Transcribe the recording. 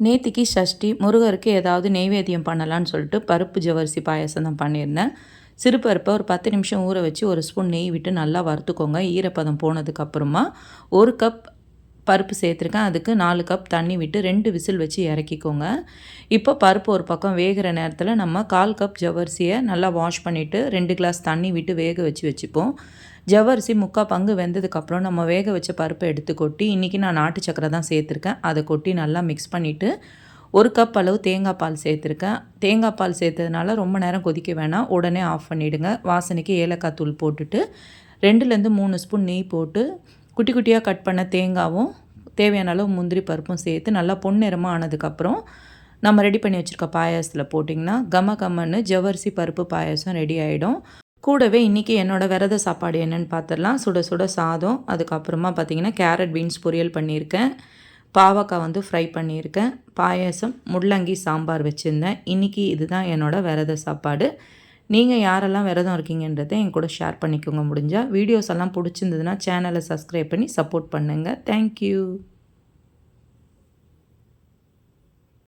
நேத்திக்கு சஷ்டி முருகருக்கு ஏதாவது நெய்வேத்தியம் பண்ணலான்னு சொல்லிட்டு பருப்பு ஜவரிசி பாயாசம் தான் பண்ணியிருந்தேன். சிறு பருப்பை ஒரு பத்து நிமிஷம் ஊற வச்சு ஒரு ஸ்பூன் நெய் விட்டு நல்லா வறுத்துக்கோங்க. ஈரப்பதம் போனதுக்கப்புறமா ஒரு கப் பருப்பு சேர்த்துருக்கேன். அதுக்கு நாலு கப் தண்ணி விட்டு ரெண்டு விசில் வச்சு இறக்கிக்கோங்க. இப்போ பருப்பு ஒரு பக்கம் வேகிற நேரத்தில் நம்ம கால் கப் ஜவரிசியை நல்லா வாஷ் பண்ணிவிட்டு ரெண்டு கிளாஸ் தண்ணி விட்டு வேக வச்சு வச்சுப்போம். ஜவ்வரிசி முக்கால் பங்கு வெந்ததுக்கப்புறம் நம்ம வேக வச்ச பருப்பை எடுத்து கொட்டி இன்றைக்கி நான் நாட்டு சக்கரை தான் சேர்த்துருக்கேன். அதை கொட்டி நல்லா மிக்ஸ் பண்ணிவிட்டு ஒரு கப் அளவு தேங்காய் பால் சேர்த்துருக்கேன். தேங்காய் பால் சேர்த்ததுனால ரொம்ப நேரம் கொதிக்க வேணாம். உடனே ஆஃப் பண்ணிவிடுங்க வாசனைக்கு ஏலக்காய் தூள் போட்டுட்டு ரெண்டுலேருந்து மூணு ஸ்பூன் நெய் போட்டு குட்டி குட்டியாக கட் பண்ண தேங்காவும் தேவையான அளவு முந்திரி பருப்பும் சேர்த்து நல்லா பொன்னிறமாக ஆனதுக்கப்புறம் நம்ம ரெடி பண்ணி வச்சுருக்க பாயாசத்தில் போட்டிங்கன்னா கம கம்மன்னு ஜவரிசி பருப்பு பாயாசம் ரெடி ஆகிடும் கூடவே இன்றைக்கி என்னோடய விரத சாப்பாடு என்னென்னு பார்த்துடலாம் சுட சுட சாதம் அதுக்கப்புறமா பார்த்திங்கன்னா கேரட் பீன்ஸ் பொரியல் பண்ணியிருக்கேன். பாவக்காய் வந்து ஃப்ரை பண்ணியிருக்கேன். பாயாசம் முள்ளங்கி சாம்பார் வச்சுருந்தேன். இன்றைக்கி இதுதான் என்னோடய விரத சாப்பாடு. நீங்கள் யாரெல்லாம் விரதம் இருக்கீங்கன்றதை என் கூட ஷேர் பண்ணிக்கோங்க. முடிஞ்சால் வீடியோஸ் எல்லாம் பிடிச்சிருந்ததுன்னா சேனலை சப்ஸ்கிரைப் பண்ணி சப்போர்ட் பண்ணுங்கள் தேங்க்யூ